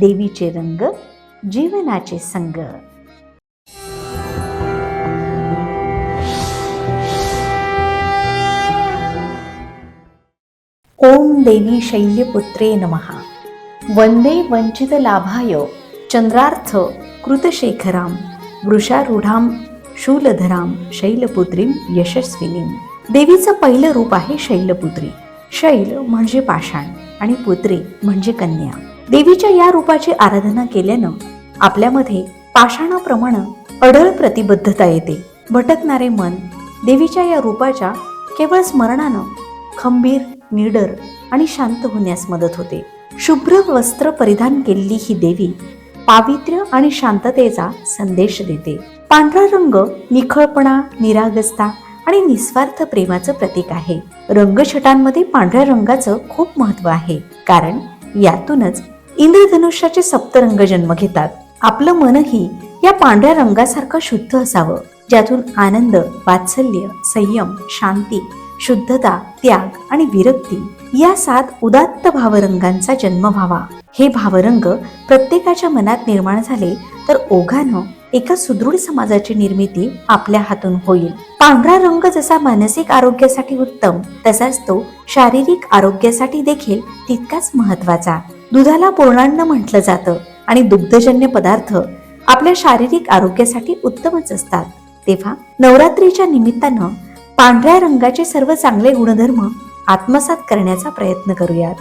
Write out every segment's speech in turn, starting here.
देवीचे रंग जीवनाचे संग. ओम देवी शैल्यपुत्रे नमहा वंदे वंचित लाभाय चंद्रार्थ कृतशेखराम वृषारूढाम शूलधराम शैलपुत्रीम यशस्विनीम देवीचं पहिलं रूप आहे शैलपुत्री. शैल म्हणजे पाषाण आणि पुत्री म्हणजे कन्या. देवीच्या या रूपाची आराधना केल्यानं आपल्यामध्ये पाषाणाप्रमाणे अडळ प्रतिबद्धता येते. भटकणारे मन देवीच्या या रूपाच्या केवळ स्मरणानं खंबीर निडर आणि शांत होण्यास मदत होते. शुभ्र वस्त्र परिधान केलेली ही देवी पावित्र्य आणि शांततेचा संदेश देते. पांढरा रंग निखळपणा निरागसता आणि निस्वार्थ प्रेमाचं प्रतीक आहे. रंगछटांमध्ये पांढऱ्या रंगाचं खूप महत्त्व आहे. कारण यातूनच इंद्रधनुष्याचे सप्तरंग जन्म घेतात. आपलं मनही या पांढऱ्या रंगासारखं शुद्ध असावं. ज्यातून आनंद वात्सल्य संयम शांती शुद्धता त्याग आणि विरक्ती या सात उदात्त भावरंगांचा जन्म व्हावा. हे भावरंग प्रत्येकाच्या मनात निर्माण झाले तर ओघानं एका सुदृढ समाजाची निर्मिती आपल्या हातून होईल. पांढरा रंग जसा मानसिक आरोग्यासाठी उत्तम तसाच तो शारीरिक आरोग्यासाठी देखील तितकाच महत्त्वाचा दुधाला पूर्णान्न म्हटलं जातं आणि दुग्धजन्य पदार्थ आपल्या शारीरिक आरोग्यासाठी उत्तमच असतात. तेव्हा नवरात्रीच्या निमित्तानं पांढऱ्या रंगाचे सर्व चांगले गुणधर्म आत्मसात करण्याचा प्रयत्न करूयात.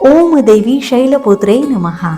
ओम देवी शैलपुत्रे नमहा